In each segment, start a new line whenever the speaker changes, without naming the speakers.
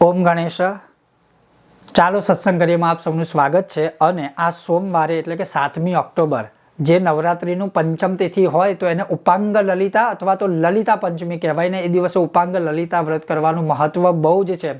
ઓમ ગણેશ. ચાલો સત્સંગ કરીએમાં આપ સૌનું સ્વાગત છે. અને આ સોમવારે એટલે કે સાતમી ઓક્ટોબર જે નવરાત્રિનું પંચમ તિથિ હોય તો એને ઉપાંગ લલિતા અથવા તો લલિતા પંચમી કહેવાય ને એ દિવસે ઉપાંગ લલિતા વ્રત કરવાનું મહત્વ બહુ જ છે.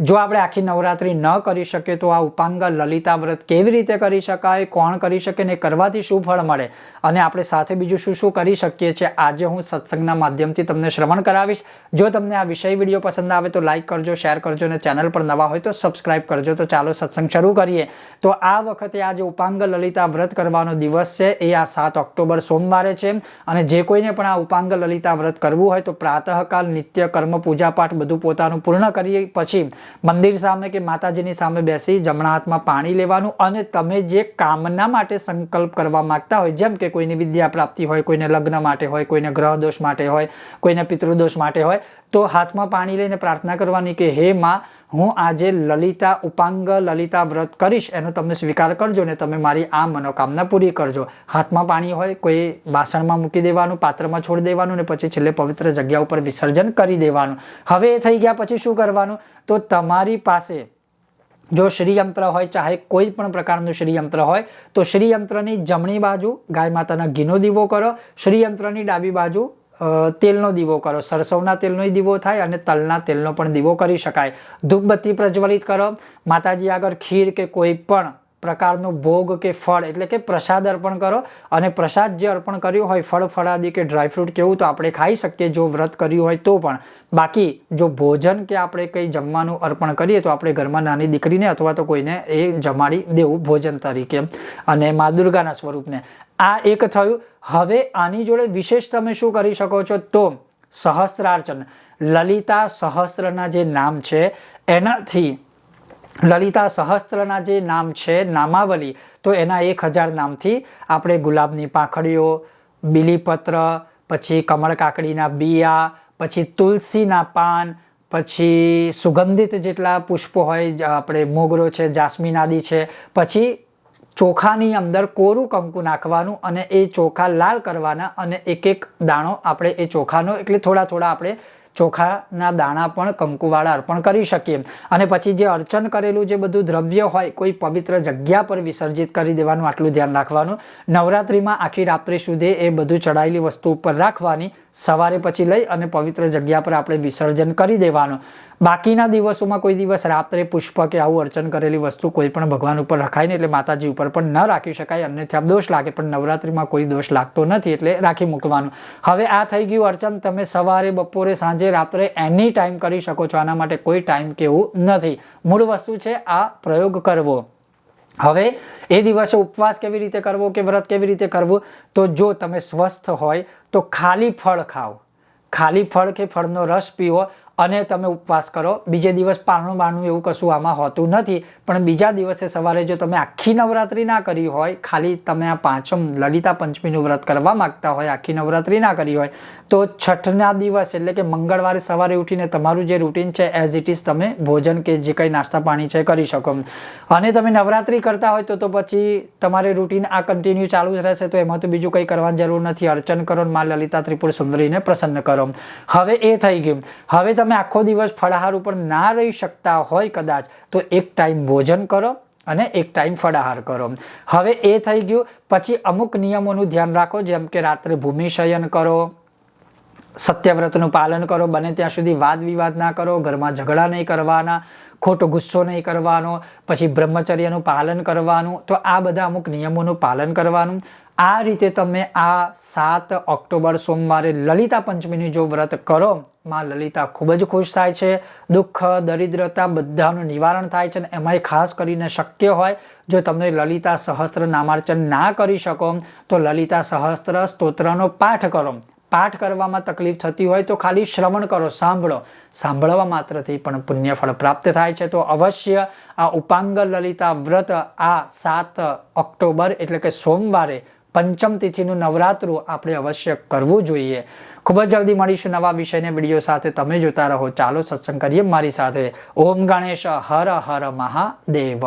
જો આપણે આખી નવરાત્રિ ન કરી શકીએ તો આ ઉપાંગ લલિતા વ્રત કેવી રીતે કરી શકાય, કોણ કરી શકે ને કરવાથી શું ફળ મળે? અને આપણે સાથે બીજું શું શું કરી શકીએ છીએ? આજે હું સત્સંગના માધ્યમથી તમને શ્રવણ કરાવીશ. જો તમને આ વિષય વીડિયો પસંદ આવે તો લાઇક કરજો, શેર કરજો અને ચેનલ પર નવા હોય તો સબસ્ક્રાઇબ કરજો. તો ચાલો સત્સંગ શરૂ કરીએ. તો આ વખતે આ જે ઉપાંગ લલિતા વ્રત કરવાનો દિવસ છે. એ આ સાત ઓક્ટોબર સોમવારે છે. અને જે કોઈને પણ આ ઉપાંગ લલિતા વ્રત કરવું હોય તો પ્રાતઃકાલ, નિત્ય કર્મ, પૂજાપાઠ બધું પોતાનું પૂર્ણ કરી પછી મંદિર સામે કે માતાજીની સામે બેસી જમણા હાથમાં પાણી લેવાનું અને તમે જે કામના માટે સંકલ્પ કરવા માંગતા હોય, જેમ કે કોઈની વિદ્યા પ્રાપ્તિ હોય, કોઈને લગ્ન માટે હોય, કોઈને ગ્રહ દોષ માટે હોય, કોઈને પિતૃદોષ માટે હોય, તો હાથમાં પાણી લઈને પ્રાર્થના કરવાની કે, હે માં હું આજે લલિતા ઉપાંગ લલિતા વ્રત કરીશ, એનો તમે સ્વીકાર કરજો ને તમે મારી આ મનોકામના પૂરી કરજો. હાથમાં પાણી હોય, કોઈ વાસણમાં મૂકી દેવાનું, પાત્રમાં છોડી દેવાનું ને પછી છેલ્લે પવિત્ર જગ્યા ઉપર વિસર્જન કરી દેવાનું. હવે એ થઈ ગયા, પછી શું કરવાનું? તો તમારી પાસે જો શ્રીયંત્ર હોય, ચાહે કોઈ પણ પ્રકારનું શ્રીયંત્ર હોય, તો શ્રીયંત્રની જમણી બાજુ ગાય માતાના ઘીનો દીવો કરો, શ્રીયંત્રની ડાબી બાજુ તેલનો દીવો કરો. સરસવના તેલનો દીવો થાય અને તલના તેલનો પણ દીવો કરી શકાય. ધૂપબત્તી પ્રજ્વલિત કરો. માતાજી આગળ ખીર કે કોઈ પણ પ્રકારનો ભોગ કે ફળ, એટલે કે પ્રસાદ અર્પણ કરો. અને પ્રસાદ જે અર્પણ કર્યું હોય, ફળ, ફળાદી કે ડ્રાયફ્રૂટ કેવું તો આપણે ખાઈ શકીએ, જો વ્રત કર્યું હોય તો પણ. બાકી જો ભોજન કે આપણે કંઈ જમવાનું અર્પણ કરીએ તો આપણે ઘરમાં નાની દીકરીને અથવા તો કોઈને એ જમાડી દેવું ભોજન તરીકે. અને મા દુર્ગાના સ્વરૂપને. આ એક થયું. હવે આની જોડે વિશેષ તમે શું કરી શકો છો? તો સહસ્ત્રાર્ચન. લલિતા સહસ્ત્રના જે નામ છે, એનાથી લલિતા સહસ્ત્રના જે નામ છે, નામાવલી, તો એના એક હજાર નામથી આપણે ગુલાબની પાંખડીઓ, બીલીપત્ર, પછી કમળ કાકડીના બિયા, પછી તુલસીના પાન, પછી સુગંધિત જેટલા પુષ્પો હોય આપણે મોગરો છે, જાસ્મીન આદિ છે, પછી ચોખાની અંદર કોરું કંકુ નાખવાનું અને એ ચોખા લાલ કરવાના અને એક એક દાણો આપણે એ ચોખાનો, એટલે થોડા થોડા આપણે ચોખાના દાણા પણ કંકુવાળા અર્પણ કરી શકીએ. અને પછી જે અર્ચન કરેલું જે બધું દ્રવ્ય હોય, કોઈ પવિત્ર જગ્યા પર વિસર્જિત કરી દેવાનું, આટલું ધ્યાન રાખવાનું. નવરાત્રિમાં આખી રાત્રિ સુધી એ બધું ચડાયેલી વસ્તુ ઉપર રાખવાની સવારે પછી લઈ અને પવિત્ર જગ્યા પર આપણે વિસર્જન કરી દેવાનું. બાકીના દિવસોમાં કોઈ દિવસ રાત્રે પુષ્પ કે આવું અર્ચન કરેલી વસ્તુ કોઈ પણ ભગવાન ઉપર રખાય ને એટલે માતાજી ઉપર પણ ન રાખી શકાય. અન્યથા દોષ લાગે, પણ નવરાત્રિમાં કોઈ દોષ લાગતો નથી, એટલે રાખી મૂકવાનું. હવે આ થઈ ગયું અર્ચન. તમે સવારે, બપોરે, સાંજે, રાત્રે એની ટાઈમ કરી શકો છો. આના માટે કોઈ ટાઈમ કેવું નથી. મૂળ વસ્તુ છે આ પ્રયોગ કરવો. હવે એ દિવસે ઉપવાસ કેવી રીતે કરવો કે વ્રત કેવી રીતે કરવું? તો જો તમે સ્વસ્થ હોય તો ખાલી ફળ ખાઓ. ખાલી ફળ કે ફળનો રસ પીવો અને તમે ઉપવાસ કરો. બીજે દિવસ પારણું બારણું એવું કશું આમાં હોતું નથી. પણ બીજા દિવસે સવારે જો તમે આખી નવરાત્રિ ના કરી હોય, ખાલી તમે આ પાંચમ લલિતા પંચમીનું વ્રત કરવા માગતા હોય, આખી નવરાત્રિ ના કરી હોય, તો છઠના દિવસ એટલે કે મંગળવારે સવારે ઉઠીને તમારું જે રૂટીન છે એઝ ઇટ ઇઝ તમે ભોજન કે જે કંઈ નાસ્તા પાણી છે, કરી શકો. અને તમે નવરાત્રિ કરતા હોય તો તો પછી તમારે રૂટીન આ કન્ટિન્યુ ચાલુ જ રહેશે, તો એમાં તો બીજું કંઈ કરવાની જરૂર નથી. અર્ચન કરો માં લલિતા ત્રિપુર સુંદરીને પ્રસન્ન કરો. હવે એ થઈ ગયું. હવે તમે આખો દિવસ ફળાહાર ઉપર ના રહી શકતા હોય કદાચ, તો એક ટાઈમ ભોજન કરો અને એક ટાઈમ ફળાહાર કરો. હવે એ થઈ ગયું. પછી અમુક નિયમોનું ધ્યાન રાખો, જેમ કે રાત્રે ભૂમિશયન કરો, સત્યવ્રતનું પાલન કરો, બને ત્યાં સુધી વાદ વિવાદ ના કરો, ઘરમાં ઝઘડા નહીં કરવાના, ખોટો ગુસ્સો નહીં કરવાનો, પછી બ્રહ્મચર્યનું પાલન કરવાનું, તો આ બધા અમુક નિયમોનું પાલન કરવાનું. આ રીતે તમે આ સાત ઓક્ટોબર સોમવારે લલિતા પંચમીનું જો વ્રત કરો માં લલિતા ખૂબ જ ખુશ થાય છે. દુઃખ, દરિદ્રતા બધાનું નિવારણ થાય છે અને એમાંય ખાસ કરીને શક્ય હોય જો તમે લલિતા સહસ્ત્ર નામાર્ચન ના કરી શકો, તો લલિતા સહસ્ત્ર સ્તોત્રનો પાઠ કરો. પાઠ કરવામાં તકલીફ થતી હોય તો ખાલી શ્રવણ કરો, સાંભળો. સાંભળવા માત્રથી પણ પુણ્યફળ પ્રાપ્ત થાય છે. તો અવશ્ય આ ઉપાંગ લલિતા વ્રત આ સાત ઓક્ટોબર એટલે કે સોમવારે પંચમ તિથિનું નવરાત્રું આપણે અવશ્ય કરવું જોઈએ. ખૂબ જ જલ્દી મળીશું નવા વિષયને વીડિયો સાથે તમે જોતા રહો. ચાલો સત્સંગ કરીએ મારી સાથે. ઓમ ગણેશ હર હર મહાદેવ.